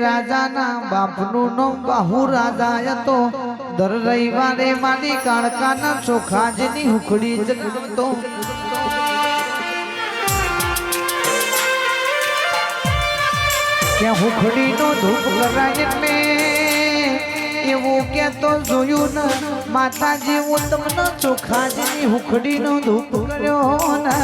રાજાના બાપનું નામ બાહુ રાજા હતો. દર રવિવારે માની કાળકાના ચોખાજની હુખડી જગતો. ત્યાં હુખડીનો ધૂપ કરાય મેં એવું કેતો જોયું ન. માતાજી હું તમને ચોખાજની હુખડીનો ધૂપ કર્યો ને.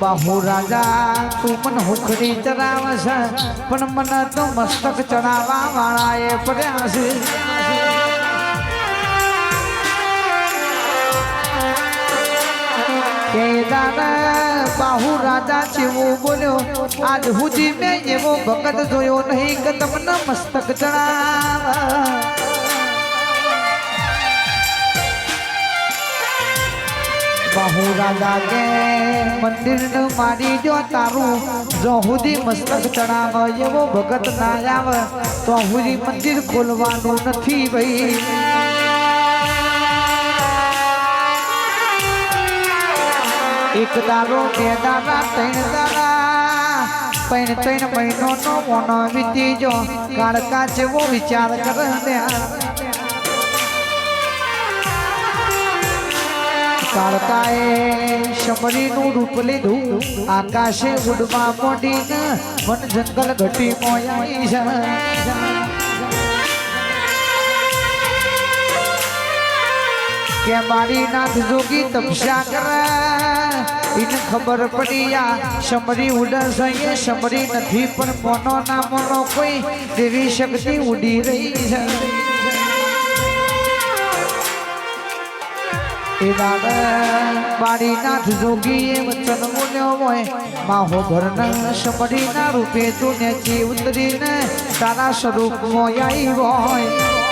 બાહુ રાજા, તું મન હુખડી ચરાવશ. પણ મને તો મસ્તક ચડાવવા વાળા એ પડ્યા છે. કે બાહુ રાજા જેવો બોલ્યો. આજ સુધી મેં એવો ભગત જોયો નહીં કે તમને મસ્તક ચડાવ બાહુ રાજા કે મંદિર મારી જો તારું. જો હુજી મસ્તક ચડાવ એવો ભગત ના આવે. તો હુદી મંદિર ખોલવાનું નથી ભાઈ. એક દારો બે દાડા, ત્રણ દાડા. પૈણ ત્રણ મહિનો નો મોનો વીતી જો કાળકા જેવો વિચાર કરે કાળકાએ શમરીનું રૂપ લીધું, આકાશે ઉડવા મોડીને, વન જંગલ ઘટી મોયાઈ કે મારી નાથ જોગી તપસ્યા કરે. એને ખબર પડી આ સમરી ઉડર સહીએ સમરી નથી, પણ મોનો ના મોનો કોઈ દેવી શક્તિ ઉડી રહી છે. એ દાદા બારીનાથ જોગી એ વચન બોલ્યો હોય માહો ઘરના શમરીના રૂપે તું નેચી ઉતરીને તારા સ્વરૂપમાં આવી હોય.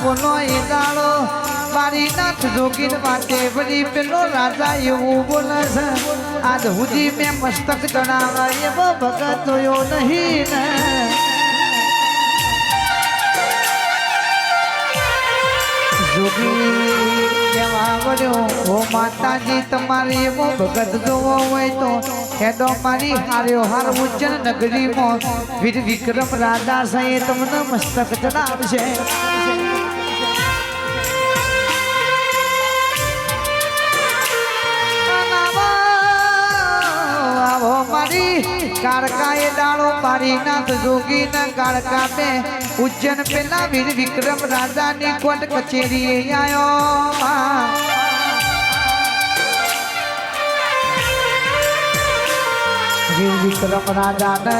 એ દાડો મારી નાથ માટે વળી પેલો રાજા એવું બોલે છે, આજ હુજી મેં મસ્તક જણાવા એવો ભગત જોયો નહીં ને. જોગી કેવા વળ્યો, ઓ માતાજી, તમારી એવો ભગત જોવો હોય તો હેડો મારી હાર્યો હાર ઉજ્જન નગરીમાં. વીર વિક્રમ રાજા સાંઈ તમને મસ્તક ચડાવશે. આવો મારી કાળકા એ ડાળો મારી નાથ જોગી ના કાળકા બે. ઉજ્જૈન પેલા વીર વિક્રમ રાજાની કોટ કચેરી આયો. વીર વિક્રમ રાજાને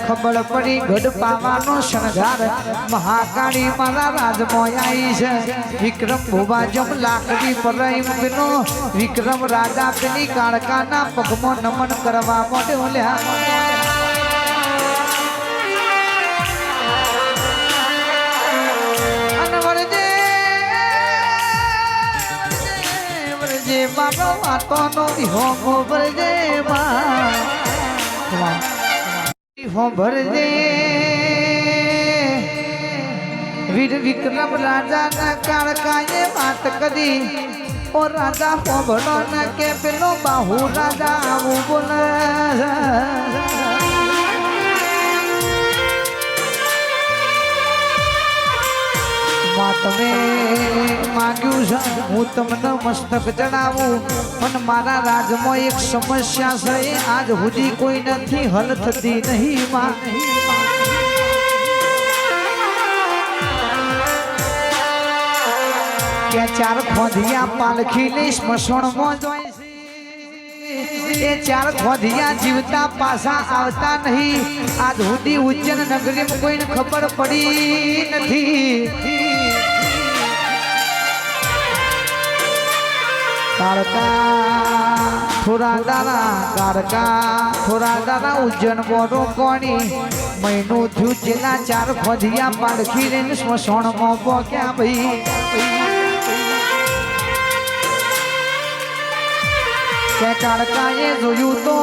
ખબર પડી ગઢ પાવાનો શણગાર મહાકાળી મારા રાજમાં આવી છે વિક્રમ ભોવા જમ લાકડી પર મૂકનો વિક્રમ રાજા પેલી કાળકાના પગમાં નમન કરવા માટે ઓલ્યા અને વરજે વરજે બાબા વાતોનો વિહોમો વરજે બા હો ભરજે વીર વિક્રમ રાજા ના કાળકાએ વાત કરી. ઓ રાજા હો ભણો ને કે પેલો બાહુ રાજા આવું બોલે વાત તમે માંગ્યું છે. હું તમને મસ્તક જણાવું, પણ મારા રાજમાં એક સમસ્યા છે. આજ સુધી કોઈ નથી, હલ થતી નહીં માં. કે ચાર ખોધિયા પાલખી લઈ સ્મશાનમાં જાય છે. એ ચાર ખોધિયા જીવતા પાછા આવતા નહીં. આજ સુધી ઉજ્જૈન નગરી કોઈને ખબર પડી નથી. કાળકા થોડા દાણા કાળકા થોડા દાણા ઉજ્જન બોરો કોણી મહિનો થયું જેલા ચાર ફધિયા પાડખી રે સ્મશાનમાં પોક્યા ભાઈ? કે કાળકાએ જોયું તો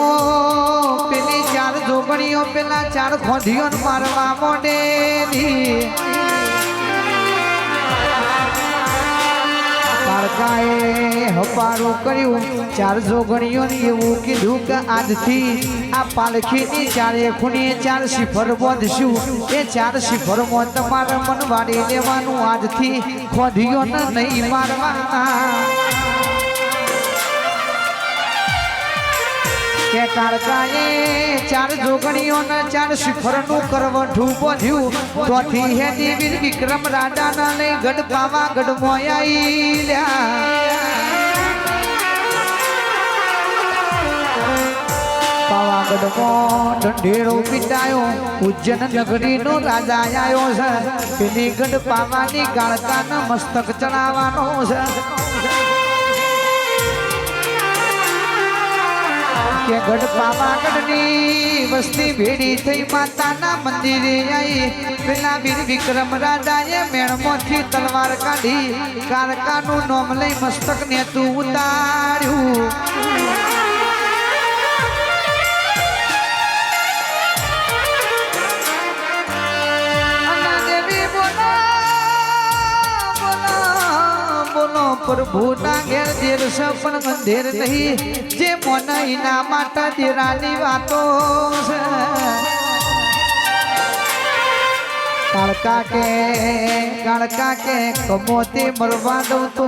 પેલી ચાર જોગણીઓ પેલા ચાર ખોધીઓ મારવા મોડેલી કાળકાએ હપારું કર્યું. ચાર જોગણીઓને એવું કીધું કે આજથી આ પાલખીની ચારે ખૂણે ચાર શિફર બોધશું. એ ચાર શિફરમાં તમારે મન વાળી લેવાનું. આજથી ખોધીઓને નહીં મારવાના. કે કાળકાએ ચાર જોગણીઓના ચાર શિખરનું કરવઠું બધ્યું તોથી હે દેવી વિક્રમ રાજાના લઈ ગઢ પાવા ગઢ મોયાઈ પાવાગઢમાં ઢંઢેરો પીટાયો. રાજા આવ્યો છે. પેલી ગઢ પાવાની કાળકાના મસ્તક ચડાવવાનો છે. કે ગઢ પાવાગઢની વસ્તી ભેડી થઈ માતાના મંદિરે આવી પેલા વીર વિક્રમ રાજાએ મેળમાંથી તલવાર કાઢી. કારકાનું નોમ લઈ મસ્તક ને તું ઉતાર્યું. બોલો પ્રભુ ના ઘેર દેર પણ મંદિર નહીં, જે મોનઈના માતા દેરાની વાતો છે. કાળકા કે કાળકા કે કમોતે મરવા દઉં તો.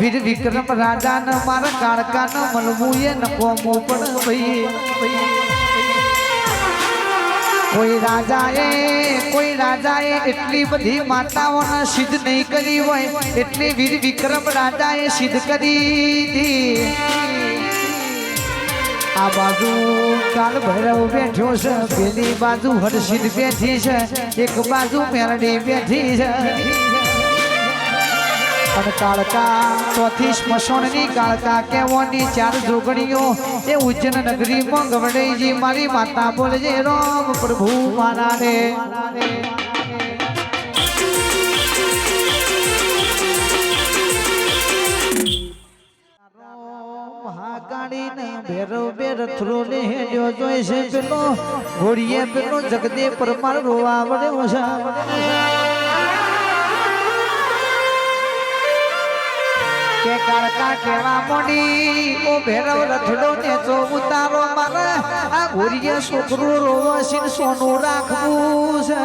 વીર વિક્રમ રાજાને મારા કાળકા ને મળવું એ નકોમું પણ ભાઈ. કોઈ રાજાએ કોઈ રાજાએ એટલી બધી માતાઓને સિદ્ધ નહીં કરી હોય, એટલી વીર વિક્રમ રાજાએ સિદ્ધ કરી આ બાજુ કાલ ભૈરવ બેઠો છે, પેલી બાજુ હરસિદ્ધ બેઠી છે, એક બાજુ મેરડી બેઠી છે. અને કાળકા ચોથી સ્મશાનની કાળકા કેવોની ચાર જોગણીઓ? એ ઉજ્જૈન નગરીમાં ગવડેજી મારી માતા બોલજે રામ પ્રભુ મારા રે ઘોડીએ પેલો જગદે પરમાર રોવા વડે કે કાળકા કેવા મોડી? ઓ ભેરવ રથડો ને જો ઉતારો મારે, આ ઘોડીએ છોકરો રોવસીન સોનું રાખવું છે.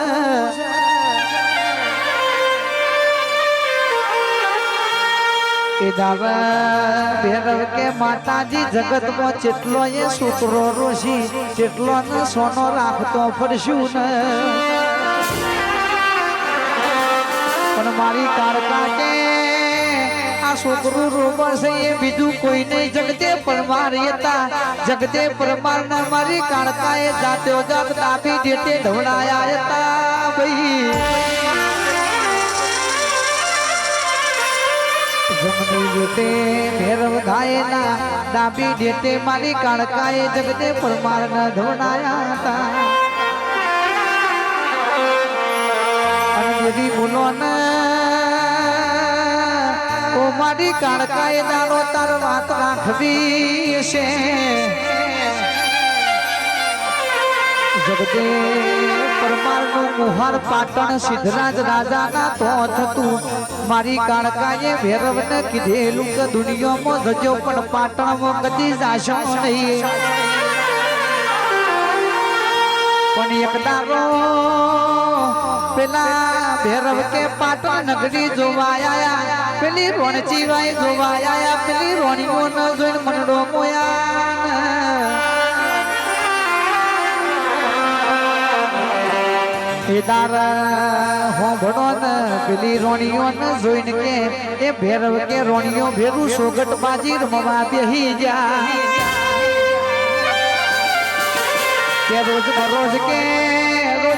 કે માતાજી, જગતમાં જેટલો એ છોકરો રોશી, તેટલો ને સોનો રાખતો ફરશું ને. પણ મારી કાળકા કે આ છોકરું રોબર છે એ બીજું કોઈ નહીં. જગતે પરમાર હતા. જગતે પરમાર ના મારી કાળતા એ જાત્યો જાત દાબી દેતે ઢવડાયા હતા ભાઈ. મારી કાળકાએ જગતે પરમાર ન ધોણાયા હતા ઓ મારી કાળકાએ દાડો તાર વાત રાખવી છે. જગદે પરમારનું મુહાર પાટણ સિદ્ધરાજ રાજાના તો થતું મારી કાળકાએ ભેરવને કીધેલું કે દુનિયામાં જજો પણ પાટણમાં કદી જાશો નહીં. પણ એક દારો પેલા ભેરવ કે પાટણ નગરી જોવાયા, પેલી રોણચી વાય જોવાયા, પેલી રોણી મોન જોઈને મનડો મોયા. એદાર હોંભળો ને, પેલી રોણીઓ ને જોઈને કે, એ ભેરવ કે રોજ કે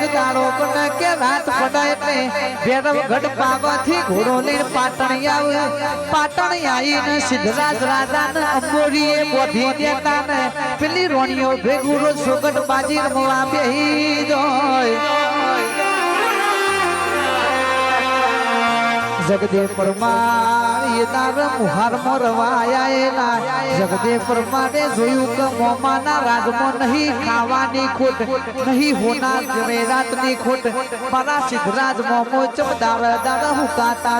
રોજ દાડો બને કે રાત પડાય એટલે ભેરવ ગઢ પાવાથી ઘોડો લઈને પાટણ આવે. પાટણ આવીને સિદ્ધરાજ રાજાને અંબોરીએ બોધી દેતા ને પેલી રોણીઓ ભેગુરો સોગટ બાજી રમવા બેહી જાય જગદે પરમાર એ તાર મુહાર મરવાયા જગદે પરમાને જોયું કે મોમાના નહીં ખાવાની ખોટ, નહીં હોનાર જવેરાતની ખોટ. મારા સિદ્ધરાજ મોમો ચમદાર દાદા હું કાતા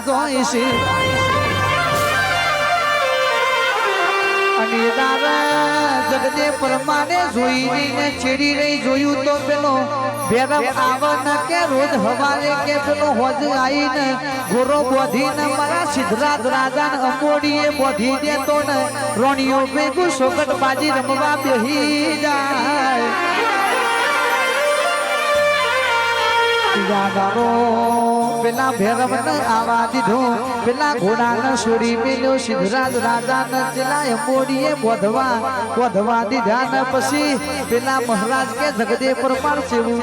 અને જગદે પરમાને જોઈ ને છેડી રહી જોયું તો પેલો ભેરવ આવન કે રોજ હવારે કે પેલો હોજ આઈને ગોરો બોધીને, મારા સિદ્ધરાજ રાજાને અંબોડીએ બોધી દેતો ને રોણીઓ ભેગું સોગટ બાજી રમવા બેહી જાય. પેલા ભેરવને આવા દીધો, પેલા ઘોડાને સુરી મેલ્યો સિદ્ધરાજ રાજાને ચેલા અંબોડીએ બોધવા બોધવા દીધા ને પછી પેલા મહારાજ કે જગદે પરમાર સેવું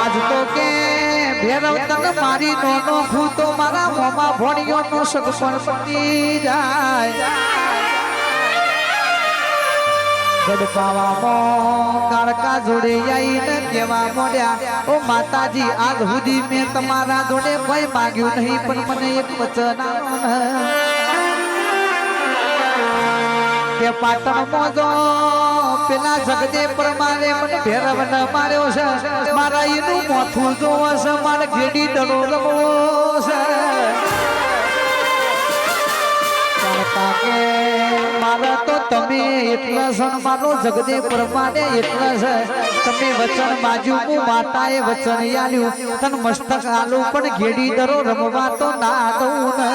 આજ તો કે ભેરવ, તને મારી નોનો ખું તો મારા મોમાં ભણ્યો નો સગપણ પતી જાય. ગડપાવામાં જોડે આઈને કેવા માતાજી, આજ સુધી મેં તમારા જોડે કોઈ માંગ્યું નહીં, પણ મને એક વચન. કે પાટણ મોજો, પેલા જગદે પ્રમાણે મને ભેરવ ન માર્યો છે. મારા એનું મોથું જોવો છે, મારે ઘેડી દડો રમવો છે. મારા તો તમે એટલા સણ મારો વચન માજ્યું હું માતાએ વચન આલ્યું. રમવા તો ના દઉં ને.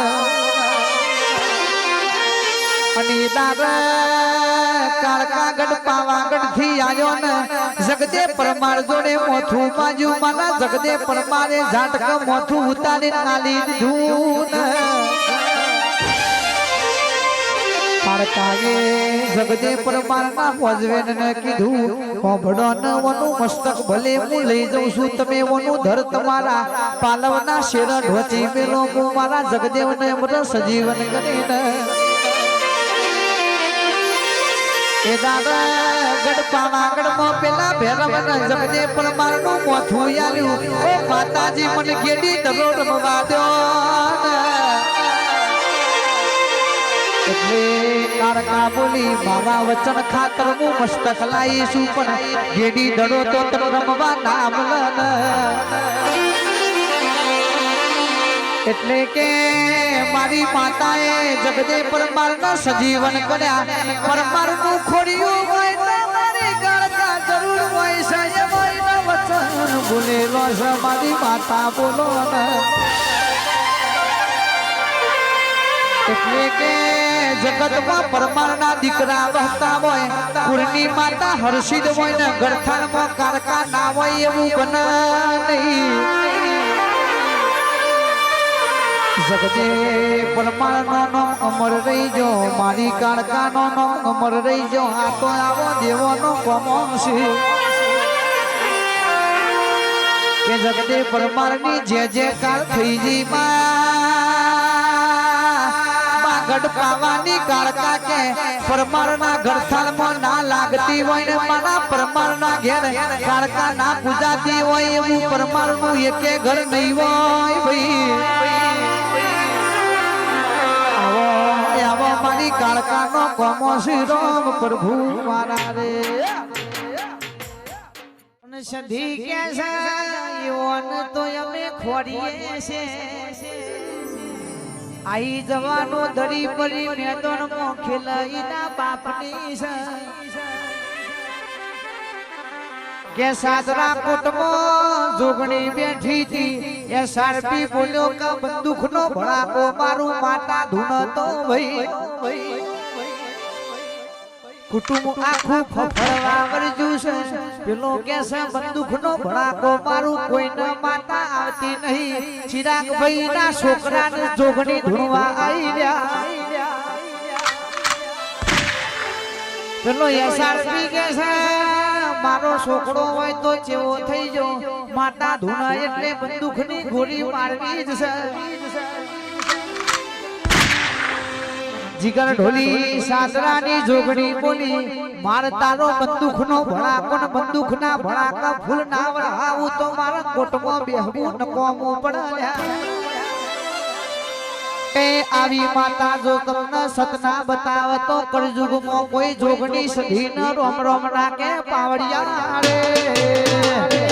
ને. જગદે પરમાર જોડે મોથું બાજુ મારા જગદે પરમારે ઝાટક મોથું ઉતારી નાલી દીધું કાળકાએ જગદે પરમારના વજવેન ને કીધું હોભડો ન મસ્તક ભલે હું લઈ જઉં છું, તમે વનું ધર તમારા પાલવના શેર ઢોચી મેલો હું મારા જગદેવને અમર સજીવન કરીને એ પેલા ભેરવન જગદે પરમારનું મોથું આલ્યું ઓ માતાજી, મને ગેડી દરોડ રમવા દો. એટલે કે મારી માતાએ જગદે પરમારના સજીવન કર્યા પરમારનું ખોડિયું હોય તો મારી ગળતા જરૂર હોય છે હોય વચન બોલેલો મારી માતા બોલો માતા હર્ષિત હોય ને ગરથાણમાં ના હોય એવું બને નહીં. જગતે પરમારનો નો અમર રહીજો મારી કાળકાનો નો અમર રહીજો આ તો આવો દેવોનો કોમો છે. કે જગતે પરમારની જે જે કાળ થઈ જી માં પાવાની કાળકા કે પરમારના ગરથાળમાં ના લાગતી હોય ને મારા પરમારના ઘેર કાળકા ના પૂજાતી હોય એવું પરમારનું એકે ઘર નહીં હોય ભાઈ. આવો મારી કાળકાનો કોમો શ્રી પ્રભુ મારા રે સધી કે છે તો અમે ખોડીએ છે આઈ જવાનો ધરી પરી મેદાનમાં ખેલાઈના બાપની છે. કે સાદરા કોટમાં જોગણી બેઠી હતી. એ સારપી બોલ્યો કે બંદૂકનો ભડાકો મારું માતા ધૂણતો ભાઈ. કુટુંબ આખું ફફડવા વર્જ્યું છે. પેલો કે છે, બંદૂકનો ભડાકો મારું કોઈને માતા આવતી નહીં. ચિરાગ ભાઈ ના છોકરાને જોગણી ધોવા આવી રહ્યા પેલો એસઆરપી કે છે, મારો છોકરો હોય તો ચેવો થઈ જો માતા ધૂણા એટલે બંદૂકની ગોળી મારવી જ છે. જીગર ઢોલી સાસરાની જોગણી બોલી માર તારો ભડાકો ને બંદૂકના ભડાકા ફૂલ ના વળાવું તો મારા કોટમાં બેહવું નકોમો પડ્યા એ આવી માતા જો તમને સતના બતાવે તો કળજુગમાં કોઈ જોગણી સધી ન રોમ રોમ રાખે, પાવડિયા રે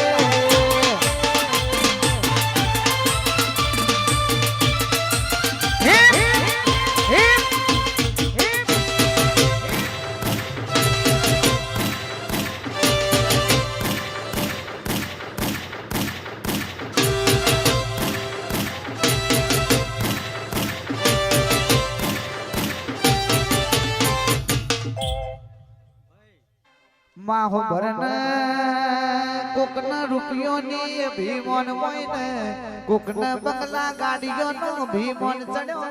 કોકન બંગલા ગાડીઓનો ભીમોન ચડ્યો.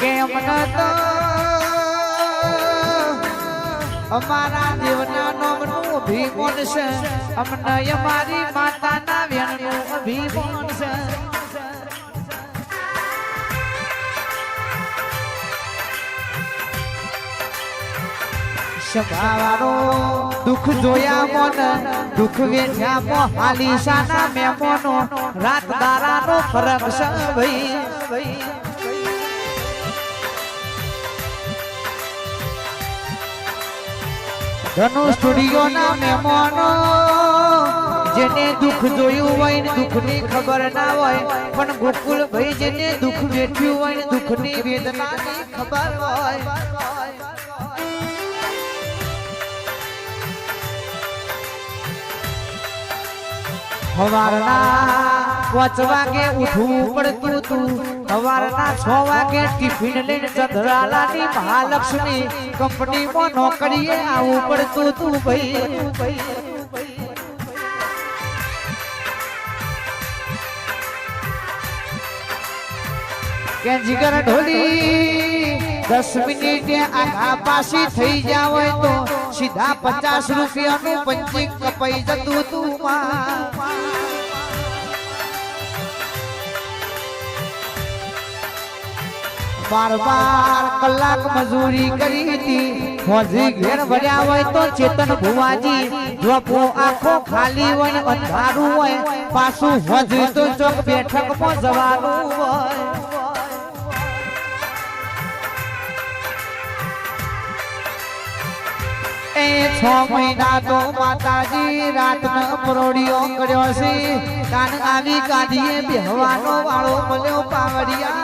કેમ ન તો અમારા દેવના નામનું ભીમોન છે. અમને અમારી માતાના વેણનું ભીમોન છે. સભાવાળો દુઃખ જોયા મન, દુઃખ વેઠ્યા મો, હાલી સાના મેમોનો રાત દારાનો ફરક ભાઈ. ધનુ સ્ટુડિયો ના મહેમાનો જેને દુઃખ જોયું હોય ને દુઃખની ખબર ના હોય, પણ ગોકુલ ભાઈ જેને દુઃખ વેઠ્યું હોય ને દુઃખની વેદનાની ખબર હોય. હવારના પાંચ વાગે ઉઠવું પડતું તું સવારના છ વાગે ટિફિન લઈને ચંદ્રાલાની મહાલક્ષ્મી કંપનીમાં નોકરીએ આવવું પડતું તું ભાઈ. કે ઢોલી દસ મિનિટે આખા પાસી થઈ જાવ તો સીધા પચાસ રૂપિયાનું પંચી કપાઈ જતું તું માં બાર બાર કલાક મજૂરી કરી હતી. મોજી ઘેર ભર્યા હોય તો ચેતન ભુવાજી જોપો આખો ખાલી હોય અંધારું હોય, પાછું હોજી તો ચોક બેઠકમાં જવાનું હોય. એ છ મહિના તો માતાજી રાતનો પરોડિયો કર્યો છે. કાન આવી કાઢીએ બેહવાનો વાળો મળ્યો પાવડિયા.